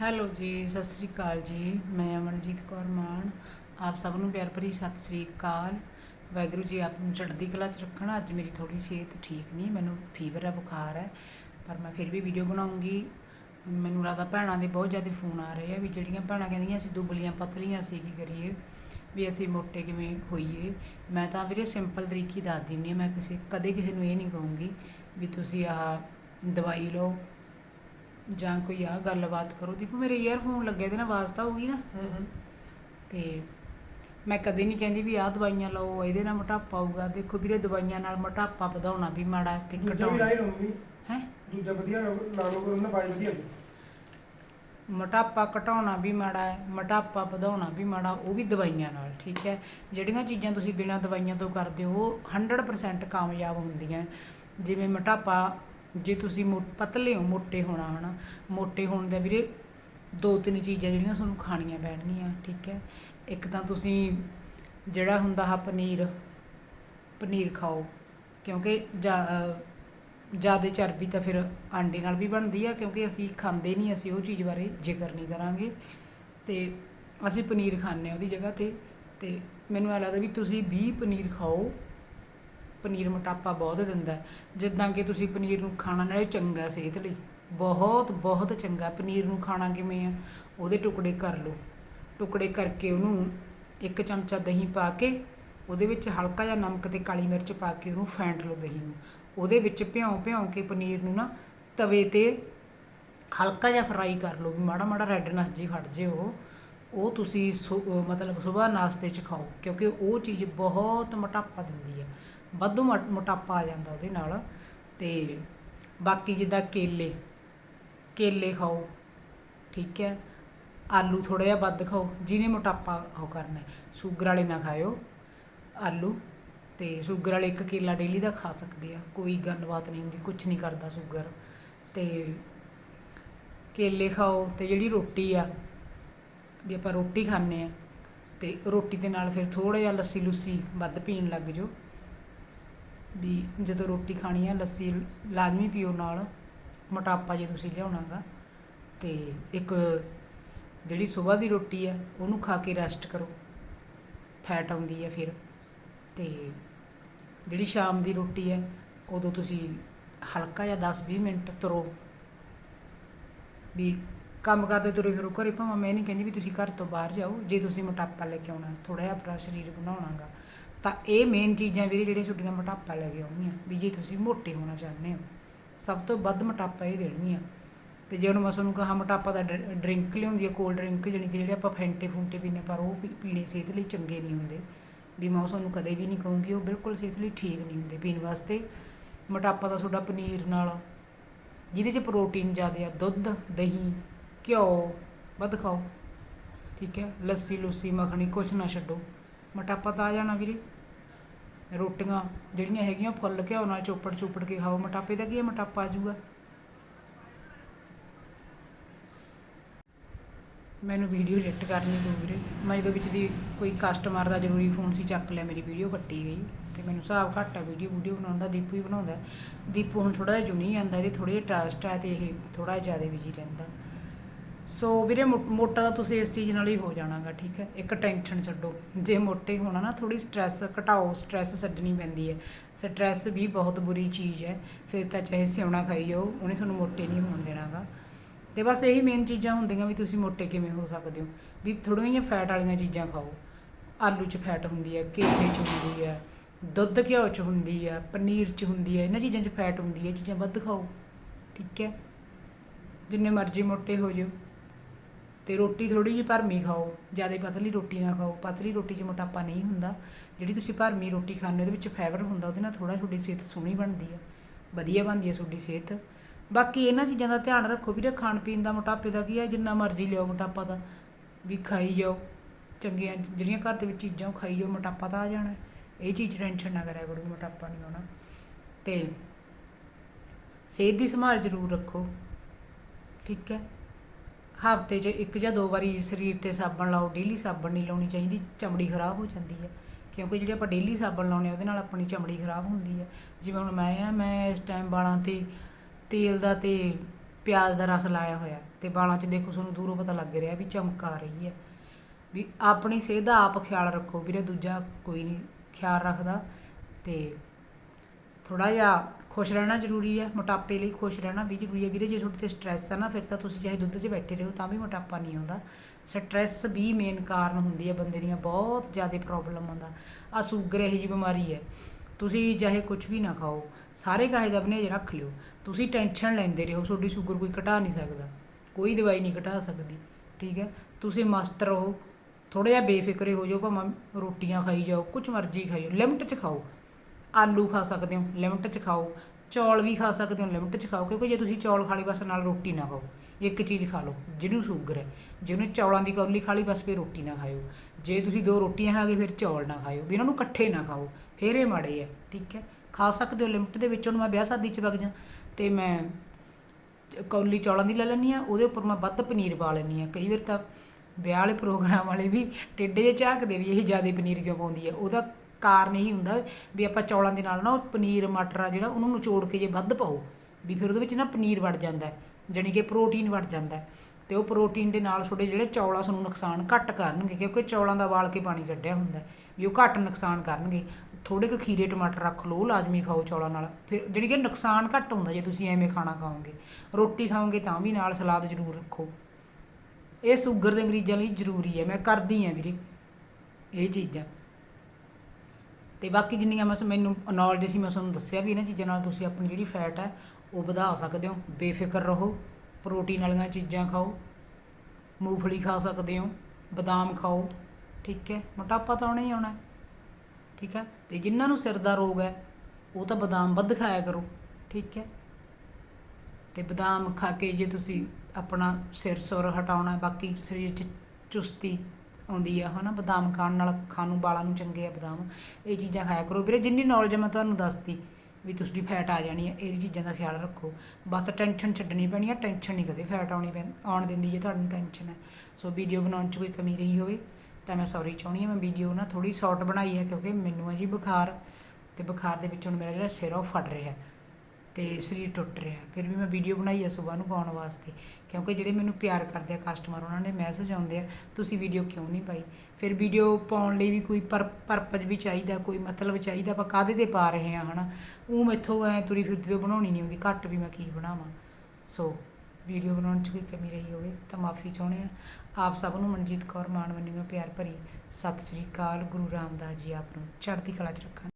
Hello ਜੀ, ਸਤਿ ਸ੍ਰੀ ਅਕਾਲ ਜੀ। ਮੈਂ ਅਮਨਜੀਤ ਕੌਰ ਮਾਨ। ਆਪ ਸਭ ਨੂੰ ਪਿਆਰ ਭਰੀ ਸਤਿ ਸ੍ਰੀ ਅਕਾਲ। ਵਾਹਿਗੁਰੂ ਜੀ ਆਪ ਨੂੰ ਚੜ੍ਹਦੀ ਕਲਾ 'ਚ ਰੱਖਣ। ਅੱਜ ਮੇਰੀ ਥੋੜੀ ਸਿਹਤ ਠੀਕ ਨਹੀਂ, ਮੈਨੂੰ ਫੀਵਰ ਹੈ, ਬੁਖਾਰ ਹੈ, ਪਰ ਮੈਂ ਫਿਰ ਵੀ ਵੀਡੀਓ ਬਣਾਉਂਗੀ। ਮੈਨੂੰ ਲੱਗਦਾ ਭੈਣਾਂ ਦੇ ਬਹੁਤ ਜ਼ਿਆਦਾ ਫੋਨ ਆ ਰਹੇ ਆ ਵੀ ਜਿਹੜੀਆਂ ਭੈਣਾਂ ਕਹਿੰਦੀਆਂ ਅਸੀਂ ਦੁਬਲੀਆਂ, ਪਤਲੀਆਂ ਅਸੀਂ ਕੀ ਕਰੀਏ, ਵੀ ਅਸੀਂ ਮੋਟੇ ਕਿਵੇਂ ਹੋਈਏ। ਮੈਂ ਤਾਂ ਵੀਰੇ ਸਿੰਪਲ ਤਰੀਕੀ ਦੱਸ ਦਿੰਦੀ ਹਾਂ। ਮੈਂ ਕਿਸੇ, ਕਦੇ ਕਿਸੇ ਨੂੰ ਇਹ ਨਹੀਂ ਕਹੂੰਗੀ ਵੀ ਤੁਸੀਂ ਆਹ ਦਵਾਈ ਲਓ ਜਾਂ ਕੋਈ ਆ ਗੱਲਬਾਤ ਕਰੋ। ਦੀਪੂ ਮੇਰੇ ਈਅਰਫੋਨ ਲੱਗੇ ਤੇ ਨਾ ਆਵਾਜ਼ ਤਾਂ ਹੋਊਗੀ ਨਾ। ਤੇ ਮੈਂ ਕਦੇ ਨਹੀਂ ਕਹਿੰਦੀ ਵੀ ਆਹ ਦਵਾਈਆਂ ਲਓ ਇਹਦੇ ਨਾਲ ਮੋਟਾਪਾ ਆਊਗਾ। ਦੇਖੋ ਵੀਰੇ ਦਵਾਈਆਂ ਨਾਲ ਮੋਟਾਪਾ ਵਧਾਉਣਾ ਵੀ ਮਾੜਾ ਹੈ ਤੇ ਦੂਜਾ ਵੀ ਘਟਾਉਣਾ। ਲਾਈ ਲਓ ਮੰਮੀ। ਹੈ? ਦੂਜਾ ਵਧੀਆ ਨਾਮ ਕਰੋ ਨਾ ਪਾਈ ਵਧੀਆ। ਮੋਟਾਪਾ ਘਟਾਉਣਾ ਵੀ ਮਾੜਾ ਹੈ ਮੋਟਾਪਾ ਵਧਾਉਣਾ ਵੀ ਮਾੜਾ ਉਹ ਵੀ ਦਵਾਈਆਂ ਨਾਲ ਠੀਕ ਹੈ? ਜਿਹੜੀਆਂ ਚੀਜ਼ਾਂ ਤੁਸੀਂ ਬਿਨਾਂ ਦਵਾਈਆਂ ਤੋਂ ਕਰਦੇ ਹੋ ਉਹ 100% ਕਾਮਯਾਬ ਹੁੰਦੀਆਂ। ਜਿਵੇਂ ਮੋਟਾਪਾ ਜੇ ਤੁਸੀਂ ਮੋ- ਪਤਲੇ ਹੋ, ਮੋਟੇ ਹੋਣਾ, ਹਨਾ? ਮੋਟੇ ਹੋਣ ਦੇ ਵੀਰੇ ਦੋ ਤਿੰਨ ਚੀਜ਼ਾਂ ਜਿਹੜੀਆਂ ਤੁਹਾਨੂੰ ਖਾਣੀਆਂ ਪੈਣਗੀਆਂ, ਠੀਕ ਹੈ? ਇੱਕ ਤਾਂ ਤੁਸੀਂ ਜਿਹੜਾ ਹੁੰਦਾ ਆ ਪਨੀਰ ਪਨੀਰ ਖਾਓ, ਕਿਉਂਕਿ ਜ਼ਿਆਦਾ ਚਰਬੀ ਤਾਂ ਫਿਰ ਆਂਡੇ ਨਾਲ ਵੀ ਬਣਦੀ ਆ, ਕਿਉਂਕਿ ਅਸੀਂ ਖਾਂਦੇ ਨਹੀਂ, ਅਸੀਂ ਉਹ ਚੀਜ਼ ਬਾਰੇ ਜ਼ਿਕਰ ਨਹੀਂ ਕਰਾਂਗੇ। ਤੇ ਅਸੀਂ ਪਨੀਰ ਖਾਂਦੇ ਆ ਉਹਦੀ ਜਗ੍ਹਾ ਤੇ ਤੇ ਮੈਨੂੰ ਇਹ ਲੱਗਦਾ ਵੀ ਤੁਸੀਂ 20 ਪਨੀਰ ਖਾਓ ਪਨੀਰ ਮੋਟਾਪਾ ਬਹੁਤ ਦਿੰਦਾ ਹੈ। ਜਿੱਦਾਂ ਕਿ ਤੁਸੀਂ ਪਨੀਰ ਨੂੰ ਖਾਣਾ, ਨਾਲੇ ਚੰਗਾ ਸਿਹਤ ਲਈ। ਬਹੁਤ ਬਹੁਤ ਚੰਗਾ। ਪਨੀਰ ਨੂੰ ਖਾਣਾ ਕਿਵੇਂ ਆ? ਉਹਦੇ ਟੁਕੜੇ ਕਰ ਲਓ। ਟੁਕੜੇ ਕਰਕੇ ਉਹਨੂੰ ਇੱਕ ਚਮਚਾ ਦਹੀਂ ਪਾ ਕੇ, ਉਹਦੇ ਵਿੱਚ ਹਲਕਾ ਜਿਹਾ ਨਮਕ ਤੇ ਕਾਲੀ ਮਿਰਚ ਪਾ ਕੇ ਉਹਨੂੰ ਫੈਂਟ ਲਓ ਦਹੀਂ ਨੂੰ। ਉਹਦੇ ਵਿੱਚ ਭਿਉਂ ਭਿਉਂ ਕੇ ਪਨੀਰ ਨੂੰ ਨਾ ਤਵੇ ਤੇ ਹਲਕਾ ਜਿਹਾ ਫਰਾਈ ਕਰ ਲਓ ਵੀ ਮਾੜਾ ਮਾੜਾ ਰੈਡਨੈਸ ਜੀ ਫੜ ਜੇ ਉਹ ਉਹ ਤੁਸੀਂ ਸੁ- ਅਹ ਮਤਲਬ ਸਵੇਰ ਨਾਸ਼ਤੇ 'ਚ ਖਾਓ, ਕਿਉਂਕਿ ਉਹ ਚੀਜ਼ ਬਹੁਤ ਮੋਟਾਪਾ ਦਿੰਦੀ ਆ। ਵਾਧੂ ਮੋ- ਮੋਟਾਪਾ ਆ ਜਾਂਦਾ ਉਹਦੇ ਨਾਲ। ਅਤੇ ਬਾਕੀ ਜਿੱਦਾਂ ਕੇਲੇ ਕੇਲੇ ਖਾਓ, ਠੀਕ ਹੈ। ਆਲੂ ਥੋੜ੍ਹਾ ਜਿਹਾ ਵੱਧ ਖਾਓ, ਜਿਹਨੇ ਮੋਟਾਪਾ ਉਹ ਕਰਨਾ ਸ਼ੂਗਰ ਵਾਲੇ ਨਾ ਖਾਇਓ ਆਲੂ। ਤੇ ਸ਼ੂਗਰ ਵਾਲੇ ਇੱਕ ਕੇਲਾ ਡੇਲੀ ਦਾ ਖਾ ਸਕਦੇ ਆ, ਕੋਈ ਗੱਲਬਾਤ ਨਹੀਂ ਹੁੰਦੀ ਕੁਝ ਨਹੀਂ ਕਰਦਾ ਸ਼ੂਗਰ। ਤੇ ਕੇਲੇ ਖਾਓ ਤੇ ਜਿਹੜੀ ਰੋਟੀ ਆ, ਵੀ ਆਪਾਂ ਰੋਟੀ ਖਾਂਦੇ ਆ, ਤੇ ਰੋਟੀ ਦੇ ਨਾਲ ਫਿਰ ਥੋੜਾ ਜਿਹਾ ਲੱਸੀ ਲੁੱਸੀ ਵੱਧ ਪੀਣ ਲੱਗ ਜਾਓ। ਵੀ ਜਦੋਂ ਰੋਟੀ ਖਾਣੀ ਆ, ਲੱਸੀ ਲਾਜ਼ਮੀ ਪੀਓ ਨਾਲ, ਮੋਟਾਪਾ ਜੇ ਤੁਸੀਂ ਲਿਆਉਣਾ ਗਾ ਅਤੇ ਇੱਕ ਜਿਹੜੀ ਸੁਬਾਹ ਦੀ ਰੋਟੀ ਆ, ਉਹਨੂੰ ਖਾ ਕੇ ਰੈਸਟ ਕਰੋ। ਫੈਟ ਆਉਂਦੀ ਹੈ ਫਿਰ। ਅਤੇ ਜਿਹੜੀ ਸ਼ਾਮ ਦੀ ਰੋਟੀ ਹੈ ਉਦੋਂ ਤੁਸੀਂ ਹਲਕਾ ਜਿਹਾ 10-20 ਮਿੰਟ ਤੁਰੋ। ਵੀ ਕੰਮ ਕਰਦੇ ਤੁਰੇ ਫਿਰੋ, ਘਰੇ ਭਾਵੇਂ ਮੈਂ ਨਹੀਂ ਕਹਿੰਦੀ ਵੀ ਤੁਸੀਂ ਘਰ ਤੋਂ ਬਾਹਰ ਜਾਓ, ਜੇ ਤੁਸੀਂ ਮੋਟਾਪਾ ਲੈ ਕੇ ਆਉਣਾ ਥੋੜਾ ਜਿਹਾ ਆਪਣਾ ਸਰੀਰ ਬਣਾਉਣਾਗਾ। ਤਾਂ ਇਹ ਮੇਨ ਚੀਜ਼ਾਂ ਵੀਰੇ ਜਿਹੜੀਆਂ ਤੁਹਾਡੀਆਂ ਮੋਟਾਪਾ ਲੈ ਕੇ ਆਉਣਗੀਆਂ ਵੀ ਜੇ ਤੁਸੀਂ ਮੋਟੇ ਹੋਣਾ ਚਾਹੁੰਦੇ ਹੋ, ਸਭ ਤੋਂ ਵੱਧ ਮੋਟਾਪਾ ਇਹ ਦੇਣਗੀਆਂ। ਤੇ ਜੇ ਹੁਣ ਮੈਂ ਤੁਹਾਨੂੰ ਕਹਾ ਮੋਟਾਪਾ ਦਾ ਡਰਿੰਕ ਲਿਆਉਂਦੀ ਹੈ ਕੋਲਡ ਡਰਿੰਕ ਜਾਣੀ ਕਿ ਜਿਹੜੇ ਆਪਾਂ ਫੈਂਟੇ ਫੁੰਟੇ ਪੀਨੇ ਪਰ ਉਹ ਪੀ- ਪੀਣੇ ਸਿਹਤ ਲਈ ਚੰਗੇ ਨਹੀਂ ਹੁੰਦੇ। ਵੀ ਮੈਂ ਉਹ ਤੁਹਾਨੂੰ ਕਦੇ ਵੀ ਨਹੀਂ ਕਹੂੰਗੀ, ਉਹ ਬਿਲਕੁਲ ਸਿਹਤ ਲਈ ਠੀਕ ਨਹੀਂ ਹੁੰਦੇ ਪੀਣ ਵਾਸਤੇ। ਮੋਟਾਪਾ ਦਾ ਤੁਹਾਡਾ ਪਨੀਰ ਨਾਲ, ਜਿਹਦੇ 'ਚ ਪ੍ਰੋਟੀਨ ਜ਼ਿਆਦਾ ਆ, ਦੁੱਧ, ਦਹੀਂ, ਘਿਓ, ਵੱਧ ਖਾਓ। ਠੀਕ ਹੈ? ਲੱਸੀ ਲੁੱਸੀ ਮੱਖਣੀ ਕੁਛ ਨਾ ਛੱਡੋ। ਮੋਟਾਪਾ ਤਾਂ ਆ ਜਾਣਾ ਵੀਰੇ। ਰੋਟੀਆਂ ਜਿਹੜੀਆਂ ਹੈਗੀਆਂ, ਫੁੱਲ ਘਿਓ ਨਾਲ ਚੋਪੜ ਚੋਪੜ ਕੇ ਖਾਓ। ਮੋਟਾਪੇ ਦਾ ਕੀ ਹੈ ਮੋਟਾਪਾ ਆ ਜਾਊਗਾ। ਮੈਨੂੰ ਵੀਡੀਓ ਐਡਿਟ ਕਰਨੀ ਪਊ ਵੀਰੇ। ਮੈਂ ਜਦੋਂ ਵਿੱਚ ਦੀ ਕੋਈ ਕਸਟਮਰ ਦਾ ਜ਼ਰੂਰੀ ਫੋਨ ਸੀ, ਚੱਕ ਲਿਆ, ਮੇਰੀ ਵੀਡੀਓ ਕੱਟੀ ਗਈ। ਤੇ ਮੈਨੂੰ ਹਿਸਾਬ ਘੱਟ ਆ ਵੀਡੀਓ। ਵੀਡੀਓ ਬਣਾਉਣ ਦਾ ਦੀਪੂ ਹੀ ਬਣਾਉਂਦਾ। ਦੀਪੂ ਹੁਣ ਥੋੜਾ ਜਿਹਾ ਜੁਨੀ ਜਾਂਦਾ, ਇਹਦੇ ਥੋੜੇ ਜਿਹਾ ਟਰਸਟ ਆ ਤੇ ਇਹ ਥੋੜਾ ਜ਼ਿਆਦਾ ਬਿਜ਼ੀ ਰਹਿੰਦਾ। ਸੋ ਵੀਰੇ ਮੋ- ਮੋਟਾ ਤਾਂ ਤੁਸੀਂ ਇਸ ਚੀਜ਼ ਨਾਲ ਹੀ ਹੋ ਜਾਣਾਗਾ, ਠੀਕ ਹੈ? ਇੱਕ ਟੈਨਸ਼ਨ ਛੱਡੋ। ਜੇ ਮੋਟੇ ਹੋਣਾ ਨਾ ਥੋੜੀ ਸਟ੍ਰੈਸ ਘਟਾਓ ਸਟ੍ਰੈਸ ਛੱਡਣੀ ਪੈਂਦੀ ਹੈ। ਸਟ੍ਰੈਸ ਵੀ ਬਹੁਤ ਬੁਰੀ ਚੀਜ਼ ਹੈ। ਫਿਰ ਤਾਂ ਚਾਹੇ ਸਿਉਣਾ ਖਾਈ ਜਾਓ, ਉਹਨੇ ਤੁਹਾਨੂੰ ਮੋਟੇ ਨਹੀਂ ਹੋਣ ਦੇਣਾਗਾ। ਤੇ ਬਸ ਇਹੀ ਮੇਨ ਚੀਜ਼ਾਂ ਹੁੰਦੀਆਂ ਵੀ ਤੁਸੀਂ ਮੋਟੇ ਕਿਵੇਂ ਹੋ ਸਕਦੇ ਹੋ। ਵੀ ਥੋੜ੍ਹੀਆਂ ਜਿਹੀਆਂ ਫੈਟ ਵਾਲੀਆਂ ਚੀਜ਼ਾਂ ਖਾਓ। ਆਲੂ 'ਚ ਫੈਟ ਹੁੰਦੀ ਹੈ, ਕੇਲੇ 'ਚ ਹੁੰਦੀ ਹੈ, ਦੁੱਧ ਘਿਓ 'ਚ ਹੁੰਦੀ ਹੈ, ਪਨੀਰ 'ਚ ਹੁੰਦੀ ਹੈ, ਇਹਨਾਂ ਚੀਜ਼ਾਂ 'ਚ ਫੈਟ ਹੁੰਦੀ ਹੈ, ਇਹ ਚੀਜ਼ਾਂ ਵੱਧ ਖਾਓ। ਠੀਕ ਹੈ? ਜਿੰਨੇ ਮਰਜ਼ੀ ਮੋਟੇ ਹੋ ਜਾਓ। ਅਤੇ ਰੋਟੀ ਥੋੜ੍ਹੀ ਜਿਹੀ ਭਰਮੀ ਖਾਓ, ਜ਼ਿਆਦਾ ਪਤਲੀ ਰੋਟੀ ਨਾ ਖਾਓ। ਪਤਲੀ ਰੋਟੀ 'ਚ ਮੋਟਾਪਾ ਨਹੀਂ ਹੁੰਦਾ। ਜਿਹੜੀ ਤੁਸੀਂ ਭਰਮੀ ਰੋਟੀ ਖਾਂਦੇ ਉਹਦੇ ਵਿੱਚ ਫਾਈਬਰ ਹੁੰਦਾ, ਉਹਦੇ ਨਾਲ ਥੋੜ੍ਹਾ ਤੁਹਾਡੀ ਸਿਹਤ ਸੋਹਣੀ ਬਣਦੀ ਹੈ ਵਧੀਆ ਬਣਦੀ ਹੈ ਤੁਹਾਡੀ ਸਿਹਤ। ਬਾਕੀ ਇਹਨਾਂ ਚੀਜ਼ਾਂ ਦਾ ਧਿਆਨ ਰੱਖੋ ਵੀਰੇ, ਖਾਣ ਪੀਣ ਦਾ ਮੋਟਾਪੇ ਦਾ ਕੀ ਆ, ਜਿੰਨਾ ਮਰਜ਼ੀ ਲਿਓ ਮੋਟਾਪਾ ਦਾ ਵੀ ਖਾਈ ਜਾਓ, ਚੰਗੀਆਂ ਜਿਹੜੀਆਂ ਘਰ ਦੇ ਵਿੱਚ ਚੀਜ਼ਾਂ ਉਹ ਖਾਈ ਜਾਓ, ਮੋਟਾਪਾ ਤਾਂ ਆ ਜਾਣਾ। ਇਹ ਚੀਜ਼ ਟੈਨਸ਼ਨ ਨਾ ਕਰਿਆ ਕਰੋ, ਮੋਟਾਪਾ ਨਹੀਂ ਆਉਣਾ ਤੇ ਸਿਹਤ ਦੀ ਸੰਭਾਲ ਜ਼ਰੂਰ ਰੱਖੋ। ਠੀਕ ਹੈ? ਹਫ਼ਤੇ 'ਚ ਇੱਕ ਜਾਂ ਦੋ ਵਾਰੀ ਸਰੀਰ ਤੇ ਸਾਬਣ ਲਾਓ ਡੇਲੀ ਸਾਬਣ ਨਹੀਂ ਲਾਉਣੀ ਚਾਹੀਦੀ, ਚਮੜੀ ਖਰਾਬ ਹੋ ਜਾਂਦੀ ਹੈ। ਕਿਉਂਕਿ ਜਿਹੜੇ ਆਪਾਂ ਡੇਲੀ ਸਾਬਣ ਲਾਉਂਦੇ ਆ ਉਹਦੇ ਨਾਲ ਆਪਣੀ ਚਮੜੀ ਖਰਾਬ ਹੁੰਦੀ ਹੈ। ਜਿਵੇਂ ਹੁਣ ਮੈਂ ਆ, ਮੈਂ ਇਸ ਟਾਈਮ ਵਾਲਾਂ ਤੇ ਤੇਲ ਦਾ ਤੇ ਪਿਆਜ਼ ਦਾ ਰਸ ਲਾਇਆ ਹੋਇਆ ਤੇ ਵਾਲਾਂ 'ਚ ਦੇਖੋ ਤੁਹਾਨੂੰ ਦੂਰੋਂ ਪਤਾ ਲੱਗ ਰਿਹਾ ਵੀ ਚਮਕ ਆ ਰਹੀ ਹੈ। ਵੀ ਆਪਣੀ ਸਿਹਤ ਦਾ ਆਪ ਖਿਆਲ ਰੱਖੋ ਵੀਰੇ, ਦੂਜਾ ਕੋਈ ਨਹੀਂ, ਖਿਆਲ ਰੱਖਦਾ ਤੇ ਥੋੜਾ ਜਿਹਾ ਖੁਸ਼ ਰਹਿਣਾ ਜ਼ਰੂਰੀ ਹੈ ਮੋਟਾਪੇ ਲਈ ਖੁਸ਼ ਰਹਿਣਾ ਵੀ ਜ਼ਰੂਰੀ ਹੈ ਵੀਰੇ, ਜੇ ਤੁਹਾਡੇ ਤੇ ਸਟ੍ਰੈਸ ਹੈ ਨਾ, ਫਿਰ ਤਾਂ ਤੁਸੀਂ ਚਾਹੇ ਦੁੱਧ 'ਚ ਬੈਠੇ ਰਹੋ, ਤਾਂ ਵੀ ਮੋਟਾਪਾ ਨਹੀਂ ਆਉਂਦਾ। ਸਟ੍ਰੈਸ ਵੀ ਮੇਨ ਕਾਰਨ ਹੁੰਦੀ ਹੈ ਬੰਦੇ ਦੀਆਂ, ਬਹੁਤ ਜ਼ਿਆਦਾ ਪ੍ਰੋਬਲਮਾਂ ਦਾ ਆ ਸ਼ੂਗਰ ਇਹੋ ਜਿਹੀ ਬਿਮਾਰੀ ਹੈ ਤੁਸੀਂ ਚਾਹੇ ਕੁਝ ਵੀ ਨਾ ਖਾਓ, ਸਾਰੇ ਕਾਹੇ ਦਾ ਬਨੇਜ ਰੱਖ ਲਿਓ। ਤੁਸੀਂ ਟੈਨਸ਼ਨ ਲੈਂਦੇ ਰਹੋ, ਤੁਹਾਡੀ ਸ਼ੂਗਰ ਕੋਈ ਘਟਾ ਨਹੀਂ ਸਕਦਾ। ਕੋਈ ਦਵਾਈ ਨਹੀਂ ਘਟਾ ਸਕਦੀ, ਠੀਕ ਹੈ ਤੁਸੀਂ ਮਸਤ ਰਹੋ ਥੋੜਾ ਜਿਹਾ ਬੇਫਿਕਰੇ ਹੋ ਜਾਓ, ਭਾਵੇਂ ਰੋਟੀਆਂ ਖਾਈ ਜਾਓ ਕੁਝ ਮਰਜ਼ੀ ਖਾਈਓ ਲਿਮਟ 'ਚ ਖਾਓ। ਆਲੂ ਖਾ ਸਕਦੇ ਹੋ, ਲਿਮਟ 'ਚ ਖਾਓ, ਚੌਲ ਵੀ ਖਾ ਸਕਦੇ ਹੋ, ਲਿਮਟ 'ਚ ਖਾਓ, ਕਿਉਂਕਿ ਜੇ ਤੁਸੀਂ ਚੌਲ ਖਾ ਲਈ ਬਸ ਨਾਲ ਰੋਟੀ ਨਾ ਖਾਓ, ਇੱਕ ਚੀਜ਼ ਖਾ ਲਓ, ਜਿਹਨੂੰ ਸ਼ੂਗਰ ਹੈ ਜਿਹਨੂੰ ਚੌਲਾਂ ਦੀ ਕੌਲੀ ਖਾ ਲਈ ਬਸ ਫਿਰ ਰੋਟੀ ਨਾ ਖਾਇਓ, ਜੇ ਤੁਸੀਂ ਦੋ ਰੋਟੀਆਂ ਖਾ ਗਏ ਫਿਰ ਚੌਲ ਨਾ ਖਾਇਓ, ਵੀ ਇਹਨਾਂ ਨੂੰ ਇਕੱਠੇ ਨਾ ਖਾਓ, ਫਿਰ ਇਹ ਮਾੜੇ ਹੈ, ਠੀਕ ਹੈ, ਖਾ ਸਕਦੇ ਹੋ ਲਿਮਟ ਦੇ ਵਿੱਚ, ਹੁਣ ਮੈਂ ਵਿਆਹ ਸ਼ਾਦੀ 'ਚ ਵਗ ਜਾ, ਤੇ ਮੈਂ ਕੌਲੀ ਚੌਲਾਂ ਦੀ ਲੈ ਲੈਂਦੀ ਆ ਉਹਦੇ ਉੱਪਰ ਮੈਂ ਵੱਧ ਪਨੀਰ ਪਾ ਲੈਂਦੀ ਆ ਕਈ ਵਾਰ ਤਾਂ ਵਿਆਹ ਵਾਲੇ ਪ੍ਰੋਗਰਾਮ ਵਾਲੇ ਵੀ ਟੇਡੇ ਜਿਹੇ ਝਾਕਦੇ ਵੀ ਇਹ ਜ਼ਿਆਦਾ ਪਨੀਰ ਕਿਉਂ ਪਾਉਂਦੀ ਹੈ, ਉਹਦਾ ਕਾਰਨ ਇਹੀ ਹੁੰਦਾ ਵੀ ਆਪਾਂ ਚੌਲਾਂ ਦੇ ਨਾਲ ਨਾ ਉਹ ਪਨੀਰ, ਮਟਰ ਆ ਜਿਹੜਾ ਉਹਨੂੰ ਨਿਚੋੜ ਕੇ ਜੇ ਵੱਧ ਪਾਓ, ਵੀ ਫਿਰ ਉਹਦੇ ਵਿੱਚ ਨਾ ਪਨੀਰ ਵੜ ਜਾਂਦਾ ਹੈ, ਜਾਣੀ ਕਿ ਪ੍ਰੋਟੀਨ ਵੜ ਜਾਂਦਾ ਹੈ। ਤੇ ਉਹ ਪ੍ਰੋਟੀਨ ਦੇ ਨਾਲ ਤੁਹਾਡੇ ਜਿਹੜੇ ਚੌਲਾਂ ਤੁਹਾਨੂੰ ਨੁਕਸਾਨ ਘੱਟ ਕਰਨਗੇ, ਕਿਉਂਕਿ ਚੌਲਾਂ ਦਾ ਵਾਲ ਕੇ ਪਾਣੀ ਕੱਢਿਆ ਹੁੰਦਾ ਵੀ ਉਹ ਘੱਟ ਨੁਕਸਾਨ ਕਰਨਗੇ। ਥੋੜੇ ਕੁ ਖੀਰੇ, ਟਮਾਟਰ ਰੱਖ ਲਓ, ਲਾਜ਼ਮੀ ਖਾਓ ਚੌਲਾਂ ਨਾਲ। ਫਿਰ ਜਿਹੜੀ ਕਿ ਨੁਕਸਾਨ ਘੱਟ ਹੁੰਦਾ ਜੇ ਤੁਸੀਂ ਐਵੇਂ ਖਾਣਾ ਖਾਓਗੇ। ਰੋਟੀ ਖਾਓਗੇ ਤਾਂ ਵੀ ਨਾਲ ਸਲਾਦ ਜ਼ਰੂਰ ਰੱਖੋ। ਇਹ ਸ਼ੂਗਰ ਦੇ ਮਰੀਜ਼ਾਂ ਲਈ ਜ਼ਰੂਰੀ ਹੈ, ਮੈਂ ਕਰਦੀ ਹਾਂ ਵੀਰੇ। ਇਹ ਚੀਜ਼ਾਂ। ਤੇ ਬਾਕੀ ਜਿੰਨੀਆਂ ਮੈਂ ਮੈਨੂੰ ਨੌਲੇਜ ਸੀ, ਮੈਂ ਤੁਹਾਨੂੰ ਦੱਸਿਆ ਵੀ ਇਹਨਾਂ ਚੀਜ਼ਾਂ ਨਾਲ ਤੁਸੀਂ ਆਪਣੀ ਜਿਹੜੀ ਫੈਟ ਹੈ, ਉਹ ਵਧਾ ਸਕਦੇ ਹੋ। ਬੇਫਿਕਰ ਰਹੋ ਪ੍ਰੋਟੀਨ ਵਾਲੀਆਂ ਚੀਜ਼ਾਂ ਖਾਓ, ਮੂੰਗਫਲੀ ਖਾ ਸਕਦੇ ਹੋ, ਬਦਾਮ ਖਾਓ, ਠੀਕ ਹੈ? ਮੋਟਾਪਾ ਤਾਂ ਆਉਣਾ ਹੀ ਆਉਣਾ। ਠੀਕ ਹੈ? ਤੇ ਜਿਨ੍ਹਾਂ ਨੂੰ ਸਿਰ ਦਾ ਰੋਗ ਹੈ, ਉਹ ਤਾਂ ਬਦਾਮ ਵੱਧ ਖਾਇਆ ਕਰੋ। ਠੀਕ ਹੈ? ਤੇ ਬਦਾਮ ਖਾ ਕੇ ਜੇ ਤੁਸੀਂ ਆਪਣਾ ਸਿਰ ਸੁਰ ਹਟਾਉਣਾ, ਬਾਕੀ ਸਰੀਰ 'ਚ ਚੁਸਤੀ ਆਉਂਦੀ ਆ, ਹਨਾ, ਬਦਾਮ ਖਾਣ ਨਾਲ ਖਾਣ ਨੂੰ, ਵਾਲਾਂ ਨੂੰ ਚੰਗੇ ਆ ਬਦਾਮ। ਇਹ ਚੀਜ਼ਾਂ ਖਾਇਆ ਕਰੋ। ਵੀਰੇ, ਜਿੰਨੀ ਨੌਲੇਜ ਮੈਂ ਤੁਹਾਨੂੰ ਦੱਸਤੀ ਵੀ ਤੁਸੀਂ ਫੈਟ ਆ ਜਾਣੀ ਹੈ ਇਹ ਚੀਜ਼ਾਂ ਦਾ ਖਿਆਲ ਰੱਖੋ। ਬਸ ਟੈਨਸ਼ਨ ਛੱਡਣੀ ਪੈਣੀ ਹੈ ਟੈਨਸ਼ਨ ਨਹੀਂ ਕਦੇ ਫੈਟ ਆਉਣੀ ਪੈਂ ਆਉਣ ਦਿੰਦੀ ਜੇ ਤੁਹਾਨੂੰ ਟੈਨਸ਼ਨ ਹੈ ਸੋ ਵੀਡੀਓ ਬਣਾਉਣ 'ਚ ਕੋਈ ਕਮੀ ਰਹੀ ਹੋਵੇ, ਤਾਂ ਮੈਂ ਸੌਰੀ ਚਾਹੁੰਦੀ ਹਾਂ ਮੈਂ ਵੀਡੀਓ ਨਾ ਥੋੜੀ ਸ਼ਾਰਟ ਬਣਾਈ ਹੈ ਕਿਉਂਕਿ ਮੈਨੂੰ ਹੈ ਜੀ ਬੁਖਾਰ ਤੇ ਬੁਖਾਰ ਦੇ ਵਿੱਚ ਹੁਣ ਮੇਰਾ ਜਿਹੜਾ ਸਿਰ ਆ ਉਹ ਫਟ ਰਿਹਾ। ਅਤੇ ਸਰੀਰ ਟੁੱਟ ਰਿਹਾ ਫਿਰ ਵੀ ਮੈਂ ਵੀਡੀਓ ਬਣਾਈ ਆ ਸੁਬਾਹ ਨੂੰ ਪਾਉਣ ਵਾਸਤੇ। ਕਿਉਂਕਿ ਜਿਹੜੇ ਮੈਨੂੰ ਪਿਆਰ ਕਰਦੇ ਆ ਕਸਟਮਰ ਉਹਨਾਂ ਨੇ ਮੈਸੇਜ ਆਉਂਦੇ ਆ, ਤੁਸੀਂ ਵੀਡੀਓ ਕਿਉਂ ਨਹੀਂ ਪਾਈ? ਫਿਰ ਵੀਡੀਓ ਪਾਉਣ ਲਈ ਵੀ ਕੋਈ ਪਰ ਪਰਪਸ ਵੀ ਚਾਹੀਦਾ, ਕੋਈ ਮਤਲਬ ਚਾਹੀਦਾ, ਆਪਾਂ ਕਾਹਦੇ ਤੇ ਪਾ ਰਹੇ ਆ ਹਨਾ? ਉਹ ਮੈਥੋਂ ਐ ਤੁਰੀ ਫਿਰਦੀ ਤੋਂ ਬਣਾਉਣੀ ਨਹੀਂ ਆਉਂਦੀ, ਘੱਟ ਵੀ ਮੈਂ ਕੀ ਬਣਾਵਾਂ? ਸੋ, ਵੀਡੀਓ ਬਣਾਉਣ 'ਚ ਕੋਈ ਕਮੀ ਰਹੀ ਹੋਵੇ ਤਾਂ ਮਾਫੀ ਚਾਹੁੰਦੇ ਆ। ਆਪ ਸਭ ਨੂੰ ਮਨਜੀਤ ਕੌਰ ਮਾਨਵਨੀ ਨੂੰ ਪਿਆਰ ਭਰੀ ਸਤਿ ਸ੍ਰੀ ਅਕਾਲ। ਗੁਰੂ ਰਾਮਦਾਸ ਜੀ ਆਪ ਨੂੰ ਚੜ੍ਹਦੀ ਕਲਾ 'ਚ ਰੱਖਣ